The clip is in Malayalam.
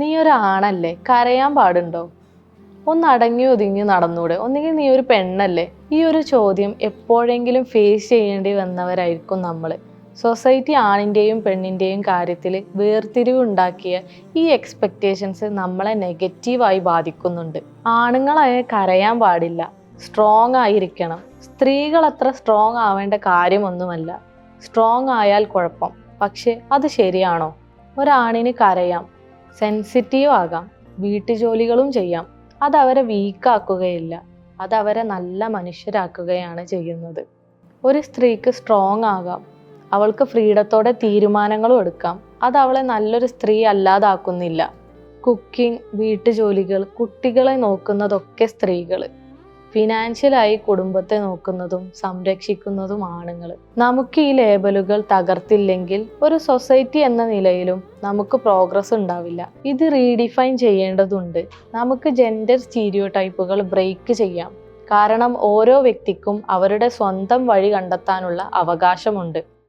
നീ ഒരു ആണല്ലേ കരയാൻ പാടുണ്ടോ? ഒന്ന് അടങ്ങി ഒതുങ്ങി നടന്നൂടെ. ഒന്നുകിൽ നീ ഒരു പെണ്ണല്ലേ? ഈ ഒരു ചോദ്യം എപ്പോഴെങ്കിലും ഫേസ് ചെയ്യേണ്ടി വന്നവരായിരിക്കും നമ്മൾ സൊസൈറ്റി ആണിന്റെയും പെണ്ണിന്റെയും കാര്യത്തിൽ വേർതിരിവുണ്ടാക്കിയ ഈ എക്സ്പെക്റ്റേഷൻസ് നമ്മളെ നെഗറ്റീവായി ബാധിക്കുന്നുണ്ട്. ആണുങ്ങളായ കരയാൻ പാടില്ല. സ്ട്രോങ് ആയിരിക്കണം. സ്ത്രീകൾ അത്ര സ്ട്രോങ് ആവേണ്ട കാര്യമൊന്നുമല്ല. സ്ട്രോങ് ആയാൽ കുഴപ്പം. പക്ഷെ അത് ശരിയാണോ? ഒരാണിന് കരയാം. സെൻസിറ്റീവ് ആകാം. വീട്ടുജോലികളും ചെയ്യാം. അത് അവരെ വീക്കാക്കുകയില്ല അത് അവരെ നല്ല മനുഷ്യരാക്കുകയാണ് ചെയ്യുന്നത്. ഒരു സ്ത്രീക്ക് സ്ട്രോങ് ആകാം. അവൾക്ക് ഫ്രീഡത്തോടെ തീരുമാനങ്ങളും എടുക്കാം. അത് അവളെ നല്ലൊരു സ്ത്രീ അല്ലാതാക്കുന്നില്ല. കുക്കിംഗ് വീട്ടുജോലികൾ കുട്ടികളെ നോക്കുന്നതൊക്കെ സ്ത്രീകൾ ഫിനാൻഷ്യലായി കുടുംബത്തെ നോക്കുന്നതും സംരക്ഷിക്കുന്നതും ആണുങ്ങൾ നമുക്ക് ഈ ലേബലുകൾ തകർത്തില്ലെങ്കിൽ ഒരു സൊസൈറ്റി എന്ന നിലയിലും നമുക്ക് പ്രോഗ്രസ് ഉണ്ടാവില്ല. ഇത് റീഡിഫൈൻ ചെയ്യേണ്ടതുണ്ട്. നമുക്ക് ജെൻഡർ സ്റ്റീരിയോ ടൈപ്പുകൾ ബ്രേക്ക് ചെയ്യാം. കാരണം ഓരോ വ്യക്തിക്കും അവരുടെ സ്വന്തം വഴി കണ്ടെത്താനുള്ള അവകാശമുണ്ട്.